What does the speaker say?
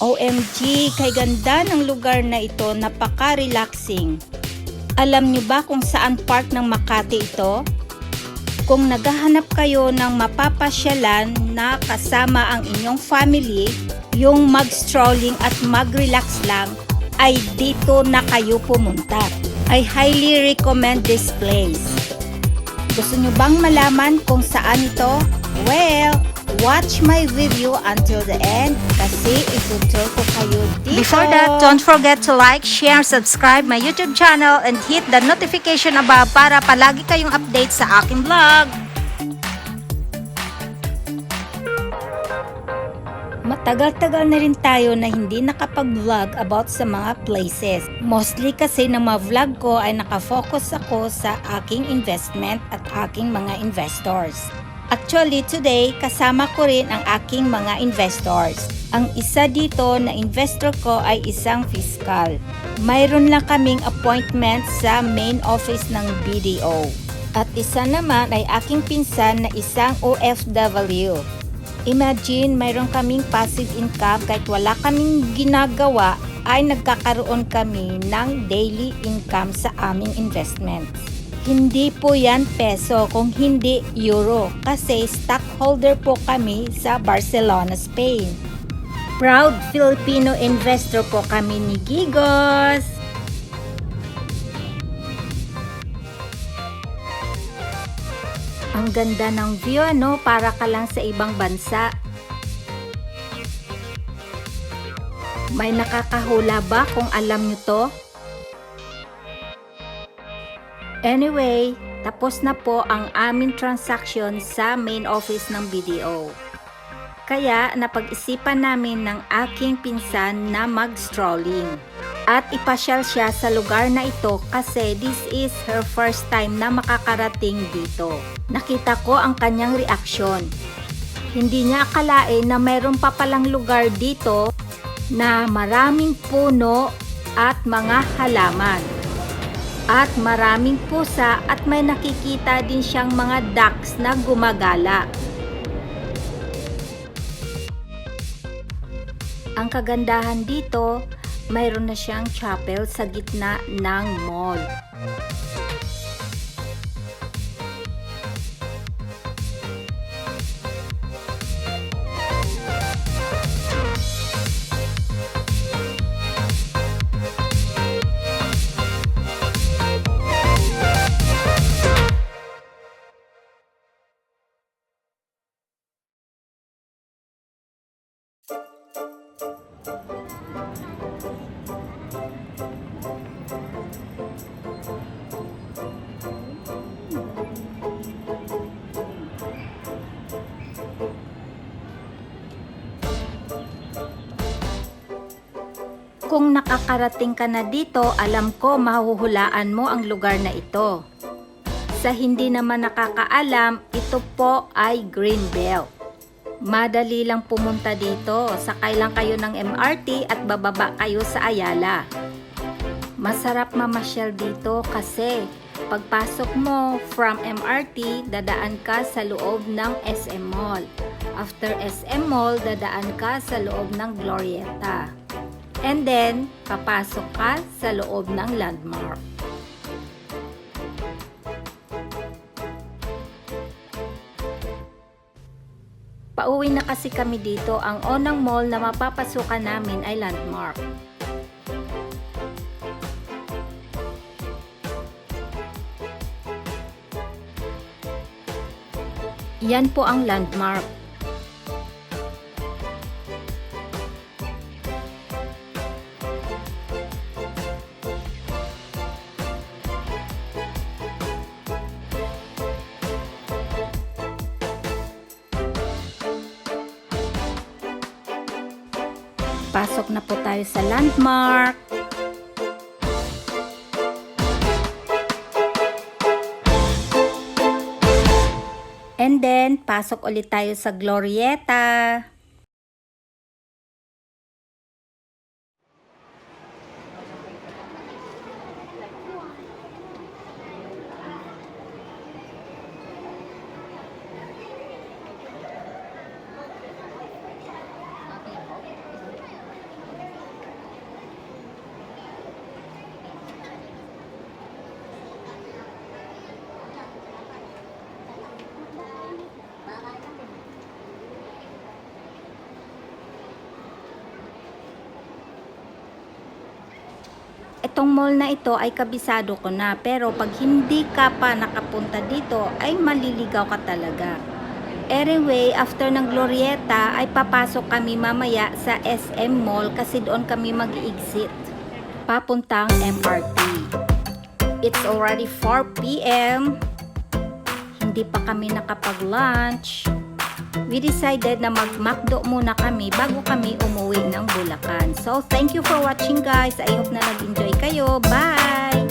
OMG, kay ganda ng lugar na ito, napaka-relaxing. Alam nyo ba kung saan park ng Makati ito? Kung naghahanap kayo ng mapapasyalan na kasama ang inyong family, yung mag-strolling at mag-relax lang, ay dito na kayo pumunta. I highly recommend this place. Gusto nyo bang malaman kung saan ito? Well, watch my video until the end kasi itutur ko kayo dito. Before that, don't forget to like, share, subscribe my YouTube channel and hit the notification above para palagi kayong update sa aking vlog. Matagal-tagal na rin tayo na hindi nakapag-vlog about sa mga places. Mostly kasi ng mga vlog ko ay nakafocus ako sa aking investment at aking mga investors. Actually, today, kasama ko rin ang aking mga investors. Ang isa dito na investor ko ay isang fiscal. Mayroon lang kaming appointment sa main office ng BDO. At isa naman ay aking pinsan na isang OFW. Imagine, mayroon kaming passive income kahit wala kaming ginagawa ay nagkakaroon kami ng daily income sa aming investments. Hindi po yan peso kung hindi euro kasi stockholder po kami sa Barcelona, Spain. Proud Filipino investor po kami ni Gigos. Ang ganda ng view ano, para ka lang sa ibang bansa. May nakakahula ba kung alam nyo to? Anyway, tapos na po ang aming transaction sa main office ng BDO. Kaya napag-isipan namin ng aking pinsan na mag-strolling. At ipasyal siya sa lugar na ito kasi this is her first time na makakarating dito. Nakita ko ang kanyang reaksyon. Hindi niya akalain na mayroon pa palang lugar dito na maraming puno at mga halaman. At maraming pusa at may nakikita din siyang mga ducks na gumagala. Ang kagandahan dito, mayroon na siyang chapel sa gitna ng mall. Kung nakakarating ka na dito, alam ko mahuhulaan mo ang lugar na ito. Sa hindi naman nakakaalam, ito po ay Greenbelt. Madali lang pumunta dito, sakay lang kayo ng MRT at bababa kayo sa Ayala. Masarap mamasyal dito kasi pagpasok mo from MRT, dadaan ka sa loob ng SM Mall. After SM Mall, dadaan ka sa loob ng Glorieta. And then, papasok ka sa loob ng landmark. Pauwi na kasi kami dito. Ang onang mall na mapapasukan namin ay landmark. Yan po ang landmark. Pasok na po tayo sa landmark. And then, pasok ulit tayo sa Glorieta. Itong mall na ito ay kabisado ko na pero pag hindi ka pa nakapunta dito ay maliligaw ka talaga. Anyway, after ng Glorieta ay papasok kami mamaya sa SM Mall kasi doon kami mag-exit. Papuntang MRT. It's already 4 p.m. Hindi pa kami nakapag-lunch. We decided na mag-McDo muna kami bago kami umuwi ng Bulacan. So, thank you for watching guys. I hope na nag-enjoy kayo. Bye!